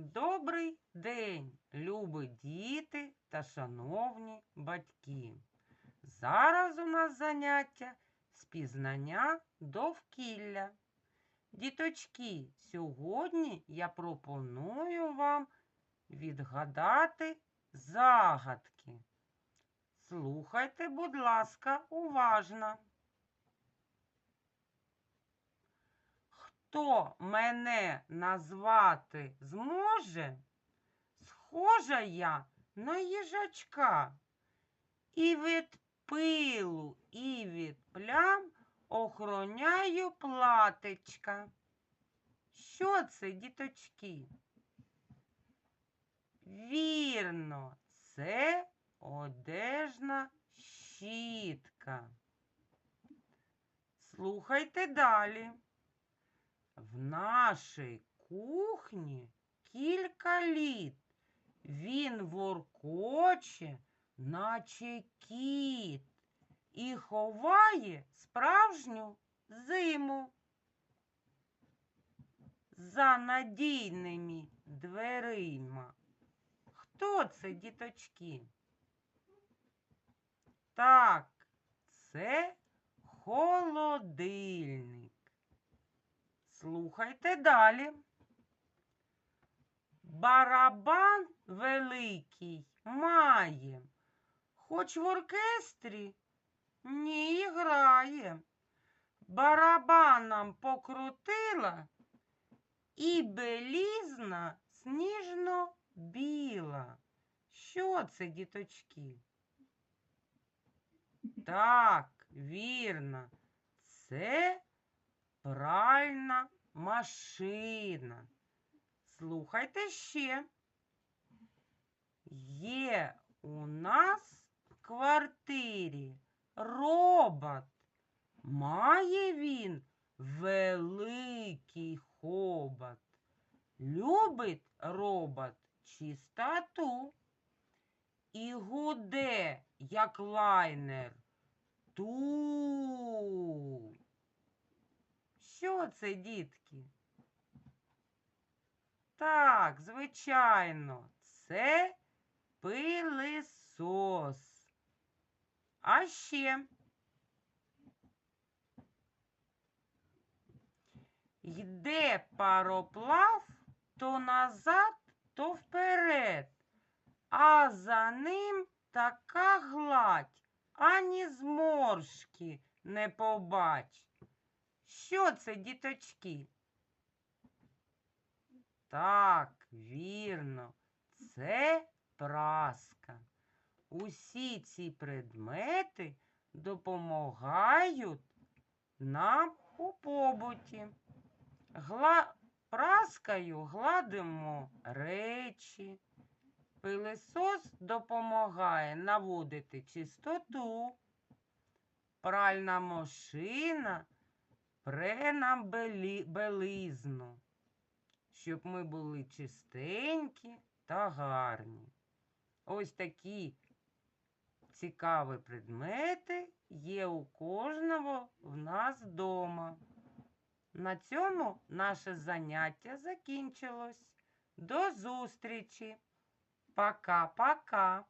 Добрий день, любі діти та шановні батьки. Зараз у нас заняття з пізнання довкілля. Діточки, сьогодні я пропоную вам відгадати загадки. Слухайте, будь ласка, уважно. Хто мене назвати зможе? Схожа я на їжачка. І від пилу, і від плям охороняю платечка. Що це, діточки? Вірно, це одежна щітка. Слухайте далі. В нашій кухні кілька літ. Він воркоче, наче кіт, і ховає справжню зиму. За надійними дверима. Хто це, діточки? Так, це холодильник. Слухайте далі. Барабан великий має, хоч в оркестрі не грає. Барабаном покрутила і белізна сніжно біла. Що це, діточки? Так, вірно, це пральна машина. Слухайте ще. Є у нас в квартирі робот. Має він великий хобот. Любить робот чистоту і гуде, як лайнер. Ту. Це, дітки? Так, звичайно, це пилисос. А ще йде пароплав то назад, то вперед, а за ним така гладь, ані зморшки не побач. Що це, діточки? Так, вірно, це праска. Усі ці предмети допомагають нам у побуті. Гла... Праскою гладимо речі. Пилисос допомагає наводити чистоту. Пральна машина пре нам белизну, щоб ми були чистенькі та гарні. Ось такі цікаві предмети є у кожного в нас вдома. На цьому наше заняття закінчилось. До зустрічі. Пока-пока.